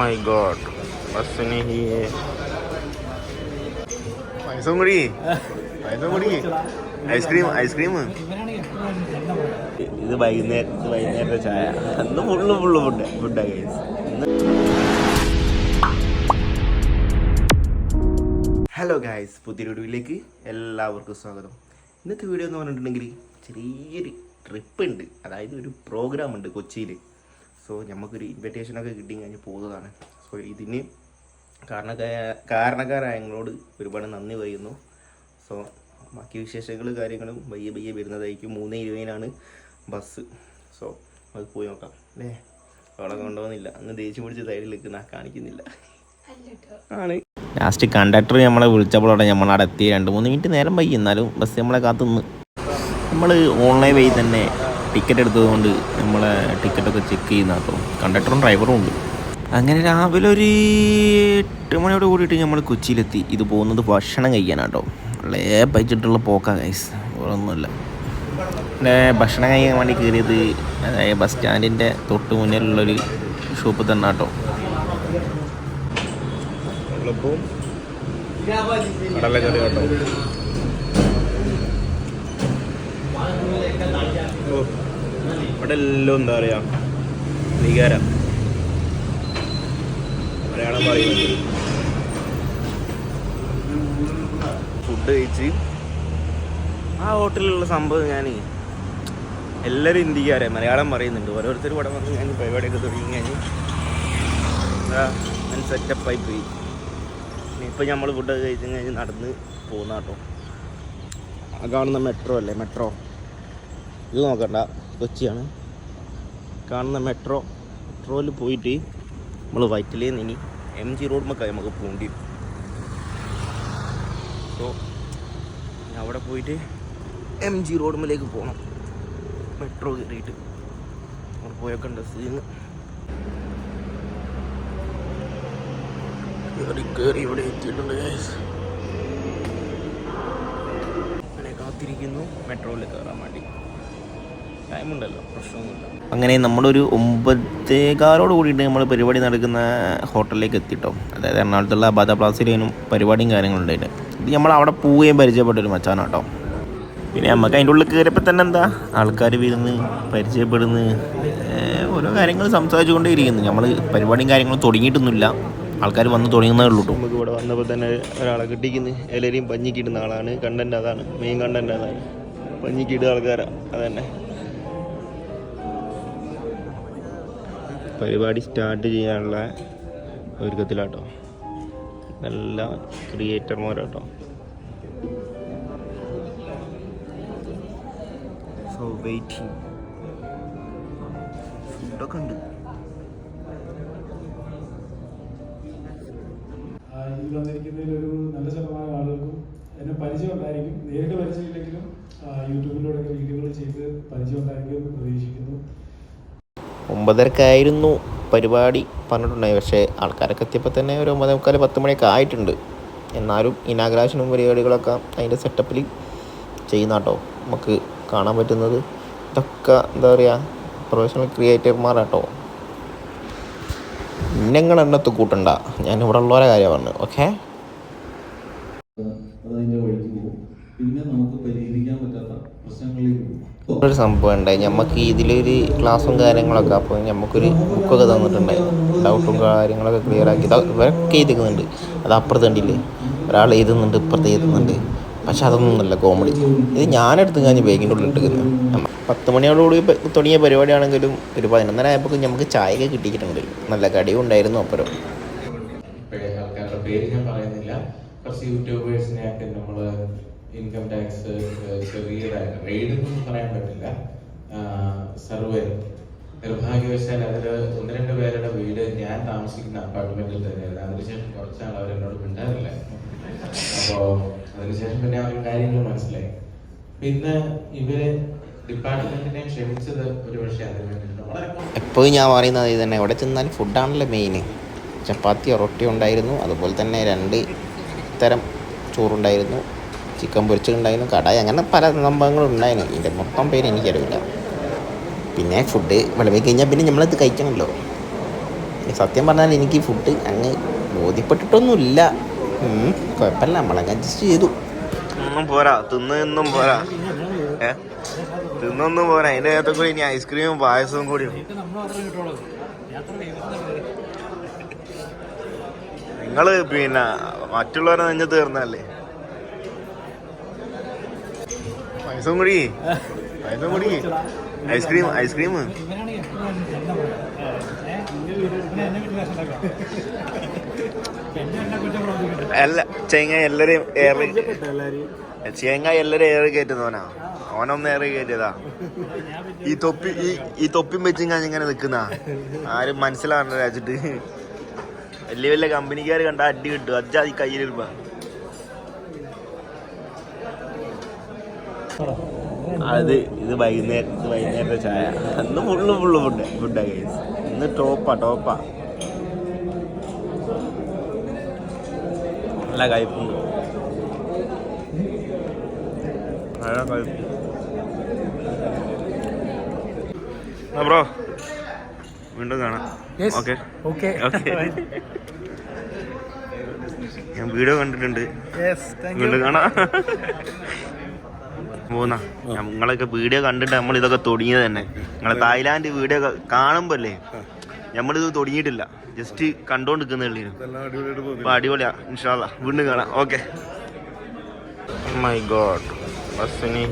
My God ബസ്സിന് പൈസ കൂടി പൈസ കൂടി ഐസ്ക്രീം ഐസ്ക്രീം ഇത് വൈകുന്നേരം ഇത് വൈകുന്നേരത്തെ ചായ. അന്ന് ഫുള്ള് ഫുള്ള് ഫുഡ് ഫുഡാ ഹലോ ഗായ്സ് പുതിയ വീഡിയോയിലേക്ക് എല്ലാവർക്കും സ്വാഗതം. ഇന്നത്തെ വീഡിയോ എന്ന് പറഞ്ഞിട്ടുണ്ടെങ്കിൽ ചെറിയൊരു ട്രിപ്പ് ഉണ്ട്. അതായത് ഒരു പ്രോഗ്രാം ഉണ്ട് കൊച്ചിയിൽ സോ നമുക്കൊരു ഇൻവിറ്റേഷനൊക്കെ കിട്ടി കഴിഞ്ഞ് പോകുന്നതാണ് സോ ഇതിന് കാരണക്കാര കാരണക്കാരായ ഞങ്ങളോട് ഒരുപാട് നന്ദി പറയുന്നു. സോ ബാക്കി വിശേഷങ്ങൾ കാര്യങ്ങളും പയ്യെ പയ്യെ വരുന്നതായിരിക്കും. മൂന്ന് ഇരുപതിനാണ് ബസ്. സോ അത് പോയി നോക്കാം. അല്ലേ അവിടെ കൊണ്ടുപോകുന്നില്ല. അന്ന് ദേഷ്യം പിടിച്ച് സൈഡിൽ നിൽക്കുന്ന കാണിക്കുന്നില്ല. ആണ്. ലാസ്റ്റ് കണ്ടക്ടർ നമ്മളെ വിളിച്ചപ്പോഴാണ് നമ്മളവിടെ എത്തി രണ്ട് മൂന്ന് മിനിറ്റ് നേരം വൈകി. എന്നാലും ബസ് നമ്മളെ കാത്തുനിന്ന്. നമ്മൾ ഓൺലൈൻ വഴി തന്നെ ടിക്കറ്റ് എടുത്തതുകൊണ്ട് നമ്മളെ ടിക്കറ്റൊക്കെ ചെക്ക് ചെയ്യുന്ന കേട്ടോ കണ്ടക്ടറും ഡ്രൈവറും ഉണ്ട്. അങ്ങനെ രാവിലെ ഒരു എട്ട് മണിയോട് കൂടിയിട്ട് നമ്മൾ കൊച്ചിയിലെത്തി. ഇത് പോകുന്നത് ഭക്ഷണം കഴിക്കാനാട്ടോ. വളരെ ബജറ്റുള്ള പോക്കാ ഗൈസ് ഒന്നുമില്ല പിന്നെ ഭക്ഷണം കഴിക്കാൻ വേണ്ടി കയറിയത് അതായത് ബസ് സ്റ്റാൻഡിന്റെ തൊട്ട് മുന്നിലുള്ളൊരു ഷോപ്പ് തന്നെ കേട്ടോ വെള്ളപ്പവും കടലക്കറി കേട്ടോ ഇവിടെ എല്ലാം എന്താ പറയാ വികാരം. മലയാളം പറയുന്നത്. ഫുഡ് കഴിച്ച്. ആ ഹോട്ടലിലുള്ള സംഭവം ഞാൻ എല്ലാവരും ഇന്ത്യക്കാരെ മലയാളം പറയുന്നുണ്ട്. ഓരോരുത്തർ ഇവിടെ വന്ന് ഞാൻ പരിപാടിയൊക്കെ തുടങ്ങി കഴിഞ്ഞ് ഞാൻ സെറ്റപ്പായി പോയി. ഇപ്പം നമ്മൾ ഫുഡൊക്കെ കഴിച്ച് കഴിഞ്ഞ് നടന്ന് പോകുന്ന കേട്ടോ. ആ കാണുന്ന മെട്രോ അല്ലേ? മെട്രോ ഇത് നോക്കണ്ട. കൊച്ചിയാണ്. കാണുന്ന മെട്രോ മെട്രോയിൽ പോയിട്ട് നമ്മൾ വൈറ്റിലേ നിന്ന് ഇനി എം ജി റോഡുമൊക്കെ നമുക്ക് പോകേണ്ടി വരും സോ അവിടെ പോയിട്ട് എം ജി റോഡുമിലേക്ക് പോകണം മെട്രോ കയറിയിട്ട് അവിടെ പോയൊക്കെ ഉണ്ട് സീന്ന് കയറി കയറി ഇവിടെ എത്തിയിട്ടുണ്ട്. അങ്ങനെ കാത്തിരിക്കുന്നു. മെട്രോയിൽ കയറാൻ വേണ്ടി. ടൈമുണ്ടല്ലോ പ്രശ്നമൊന്നുമില്ല. അങ്ങനെ നമ്മളൊരു ഒമ്പതേകാലോട് കൂടിയിട്ട് നമ്മൾ പരിപാടി നടക്കുന്ന ഹോട്ടലിലേക്ക് എത്തിട്ടോ. അതായത് എറണാകുളത്തുള്ള ബാദ പ്ലാസിലേനും പരിപാടിയും കാര്യങ്ങളും ഉണ്ടായിട്ട്. ഇത് നമ്മൾ അവിടെ പോവുകയും പരിചയപ്പെട്ടൊരു മച്ചാനാട്ടോ. പിന്നെ നമുക്ക് അതിന്റെ ഉള്ളിൽ കയറിയപ്പോൾ തന്നെ എന്താ? ആൾക്കാർ വരുന്ന് പരിചയപ്പെടുന്ന് ഓരോ കാര്യങ്ങൾ സംസാരിച്ചുകൊണ്ടേ ഇരിക്കുന്നു നമ്മൾ പരിപാടിയും കാര്യങ്ങളും തുടങ്ങിയിട്ടൊന്നുമില്ല. ആൾക്കാർ വന്ന് തുടങ്ങുന്നേ ഉള്ളൂ കേട്ടോ നമുക്ക് ഇവിടെ വന്നപ്പോൾ തന്നെ ഒരാളെ കിട്ടിക്കുന്നു എല്ലാവരെയും പഞ്ഞിക്കിടുന്ന ആളാണ്. കണ്ടന്റ് അതാണ്. മെയിൻ കണ്ടന്റ് അതാണ്. പഞ്ഞിക്കിടുക ആൾക്കാരാണ് അതന്നെ. പരിപാടി സ്റ്റാർട്ട് ചെയ്യാനുള്ള ഒരുക്കത്തിലാട്ടോ. നല്ല ക്രിയേറ്റർമാരാട്ടോ സോ വെയിറ്റിംഗ് ഫുഡൊക്കെ ഉണ്ട്. ആ, ഇതിൽ വന്നിരിക്കുന്നതിൽ ഒരു നല്ല ശതമാനം ആളുകൾക്കും എന്നെ പരിചയം ഉണ്ടായിരിക്കും. നേരിട്ട് പരിചയമില്ലെങ്കിലും യൂട്യൂബിലൂടെ യൂട്യൂബിലൂടെയൊക്കെ വീഡിയോകൾ ചെയ്ത് പരിചയം ഉണ്ടായിരിക്കും എന്ന് പ്രതീക്ഷിക്കുന്നു. ഒമ്പതരക്കായിരുന്നു പരിപാടി പറഞ്ഞിട്ടുണ്ടായി. പക്ഷേ ആൾക്കാരൊക്കെ എത്തിയപ്പോൾ തന്നെ ഒരു ഒമ്പതേ മുക്കാൽ പത്ത് മണിയൊക്കെ ആയിട്ടുണ്ട്. എന്നാലും ഇനാഗ്രാഷനും പരിപാടികളൊക്കെ അതിന്റെ സെറ്റപ്പിൽ ചെയ്യുന്ന കേട്ടോ നമുക്ക് കാണാൻ പറ്റുന്നത്. ഇതൊക്കെ എന്താ പറയുക പ്രൊഫഷണൽ ക്രിയേറ്റർമാരാട്ടോ ഞങ്ങൾ എണ്ണത്ത് കൂട്ടണ്ട. ഞാൻ ഇവിടെ ഉള്ളവരെ കാര്യമാണ് ഓക്കെ അതിന്റെ വഴിക്ക് പോകും. പിന്നെ നമുക്ക് പരിഹരിക്കാൻ പറ്റാത്ത പ്രശ്നങ്ങളിലേക്ക് ഒരു സംഭവം ഉണ്ടായി. നമുക്ക് ഇതിലൊരു ക്ലാസ്സും കാര്യങ്ങളൊക്കെ അപ്പോൾ നമുക്കൊരു ബുക്കൊക്കെ തന്നിട്ടുണ്ടായി. ഡൗട്ടും കാര്യങ്ങളൊക്കെ ക്ലിയർ ആക്കി. ഇവരൊക്കെ എഴുതിക്കുന്നുണ്ട്. അത് അപ്പുറത്ത് കണ്ടില്ലേ? ഒരാൾ എഴുതുന്നുണ്ട് ഇപ്പുറത്ത് എഴുതുന്നുണ്ട്. പക്ഷെ അതൊന്നുമല്ല കോമഡി ഇത് ഞാനെടുത്ത് കഴിഞ്ഞ് ബാഗിന്റെ ഉള്ളിൽ എടുക്കുന്നത് പത്ത് മണിയോടുകൂടി തുടങ്ങിയ പരിപാടിയാണെങ്കിലും ഒരു പതിനൊന്നര ആയപ്പോൾ നമുക്ക് ചായയൊക്കെ കിട്ടിയിട്ടുണ്ട്. നല്ല കടിയും ഉണ്ടായിരുന്നു അപ്പുറം. ആൾക്കാരുടെ പേര് ഞാൻ പറയുന്നില്ല. കുറച്ച് യൂട്യൂബേഴ്സിനെയൊക്കെ നമ്മൾ ഇൻകം ടാക്സ് ചെറിയതായിട്ട് റെയ്ഡ് എന്നൊന്നും പറയാൻ പറ്റില്ല. സർവേ. നിർഭാഗ്യവശാൽ അതിൽ ഒന്ന് രണ്ട് പേരുടെ വീട് ഞാൻ താമസിക്കുന്ന അപ്പാർട്ട്മെന്റിൽ തന്നെയായിരുന്നു. അതിനുശേഷം കുറച്ചാൾ അവർ എന്നോട് മിണ്ടാറില്ല. അപ്പോൾ അതിനുശേഷം പിന്നെ അവർ കാര്യങ്ങൾ മനസ്സിലായി. പിന്നെ ഇവർ ഡിപ്പാർട്ട്മെന്റിനെ ക്ഷമിച്ചത് ഒരു പക്ഷേ എപ്പോഴും ഞാൻ പറയുന്നത് ഇത് തന്നെ. എവിടെ ചെന്നാലും ഫുഡാണല്ലോ മെയിൻ ചപ്പാത്തി റൊട്ടി ഉണ്ടായിരുന്നു. അതുപോലെ തന്നെ രണ്ട് തരം ചോറുണ്ടായിരുന്നു. ചിക്കൻ പൊരിച്ചിട്ടുണ്ടായിരുന്നു കടായി അങ്ങനെ പല സംഭവങ്ങളും ഉണ്ടായിരുന്നു ഇതിന്റെ മൊത്തം പേര് എനിക്കറിയില്ല. പിന്നെ ഫുഡ് വിളമ്പി കഴിഞ്ഞാൽ പിന്നെ നമ്മളത് കഴിക്കണമല്ലോ സത്യം പറഞ്ഞാൽ എനിക്ക് ഫുഡ് അങ്ങ് ബോധ്യപ്പെട്ടിട്ടൊന്നുമില്ല. കുഴപ്പമില്ല. നമ്മളങ്ങ് അഡ്ജസ്റ്റ് ചെയ്തു. ഒന്നും പോരാ. തിന്നൊന്നും പോരാ. തിന്നൊന്നും പോരാ. അതിന്റെ അകത്ത് കൂടി ഇനി ഐസ്ക്രീമും പായസവും കൂടി നിങ്ങൾ പിന്നെ മറ്റുള്ളവരെ നെഞ്ഞ് തീർന്നല്ലേ പായസം കൂടി പായസം കൂടി ഐസ്ക്രീം ഐസ്ക്രീം അല്ല ചേങ്ങ എല്ലാരെയും ഏറി ചേങ്ങ എല്ലാരും ഏറി കയറ്റുന്നവനാ. ഓനൊന്ന് ഏറി കയറ്റിയതാ. ഈ തൊപ്പി ഈ ഈ തൊപ്പിയും വെച്ച് ഞാൻ ഇങ്ങനെ നിക്കുന്ന ആരും മനസ്സിലാവണ്ട വെച്ചിട്ട്. വലിയ വലിയ കമ്പനിക്കാർ കണ്ട അടി കിട്ടും. ഈ കയ്യിലിരുമ്പ. അത് ഇത് വൈകുന്നേരം വൈകുന്നേരത്തെ ചായ. അന്ന് ഫുള്ള് ഫുള്ള് ഫുഡ് ഫുഡാ ഗൈസ് ഇന്ന് ടോപ്പാ ടോപ്പാ നല്ല കഴിപ്പുണ്ട് നല്ല കഴിപ്പ് ബ്രോ വീണ്ടും കാണാം. ഓക്കെ ഓക്കെ ഓക്കെ ഞാൻ വീഡിയോ കണ്ടിട്ടുണ്ട്. വീണ്ടും കാണാം. പോന്നാ ഞങ്ങളൊക്കെ വീഡിയോ കണ്ടിട്ട് നമ്മൾ ഇതൊക്കെ തുടങ്ങിയത് തന്നെ. നിങ്ങളെ തായ്ലാന്റ് വീഡിയോ കാണുമ്പോ അല്ലേ നമ്മളിത് തുടങ്ങിയിട്ടില്ല. ജസ്റ്റ് കണ്ടോണ്ട് അപ്പൊ അടിപൊളിയാ. ഇൻഷാല്ല വീണ്ടും കാണാം. ഓക്കെ മൈ ഗോഡ് ബസ്സിന്